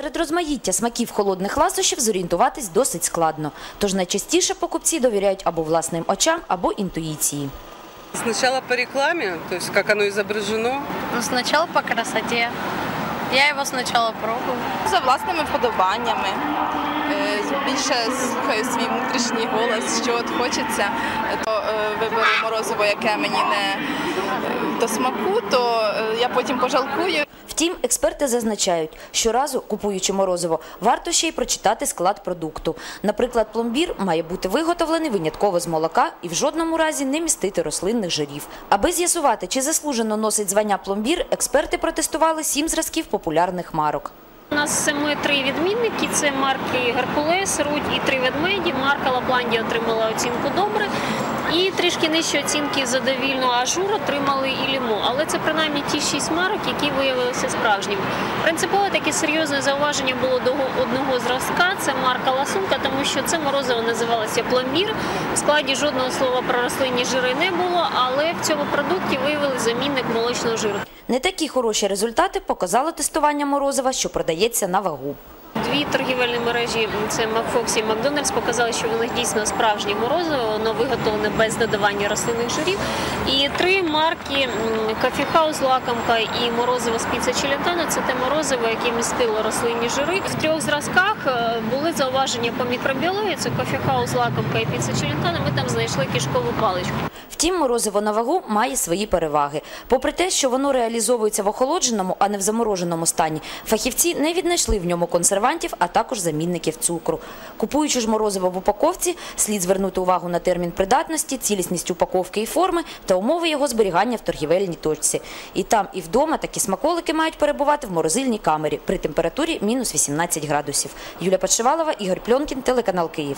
Серед розмаїття смаків холодних ласощів зорієнтуватись досить складно. Тож найчастіше покупці довіряють або власним очам, або інтуїції. Сначала по рекламе, то есть как оно изображено, Ну, сначала по красоте. Я его сначала пробую. за власними вподобаннями. Е, Більше слухаю свій внутрішній голос, що от хочеться, то е, виберу морозиво, яке мені не е, до смаку, то я потім пожалкую. Втім, експерти зазначають, щоразу, купуючи морозиво, варто ще й прочитати склад продукту. Наприклад, пломбір має бути виготовлений винятково з молока і в жодному разі не містити рослинних жирів. Аби з'ясувати, чи заслужено носить звання пломбір, експерти протестували сім зразків популярних марок. У нас саме три відмінники: це марки Геркулес, Рудь і три ведмеді. Марка Лапландія отримала оцінку добре. І трішки нижчі оцінки задовільно ажур отримали і лімо. Але це принаймні ті шість марок, які виявилися справжніми. Принципово таке серйозне зауваження було до одного зразка. Це марка Ласунка, тому що це морозиво називалося пломбір. В складі жодного слова про рослинні жири не було, але в цьому продукті виявили замінник молочного жиру. Не такі хороші результати показало тестування морозива, що продається на вагу. Дві торгівельні мережі це Макфокс і Макдональдс показали, що в них дійсно справжнє морозиво, воно виготовлене без додавання рослинних жирів. І три марки House, лакомка і морозиво з піца Челентано це те морозиво, яке містило рослинні жири. В трьох зразках е, були зауваження по мікробіології. Це Coffee лакомка і піца Челентано. Ми там знайшли кишкову паличку. Втім, морозиво на вагу має свої переваги. Попри те, що воно реалізовується в охолодженому, а не в замороженому стані, фахівці не віднайшли в ньому консервантів, а також замінників цукру. Купуючи ж морозиво в упаковці, слід звернути увагу на термін придатності, цілісність упаковки і форми та умови його зберігання в торгівельній точці. І там, і вдома такі смаколики мають перебувати в морозильній камері при температурі мінус 18 градусів. Юлія Подшивалова, Ігор Пльонкін, телеканал Київ.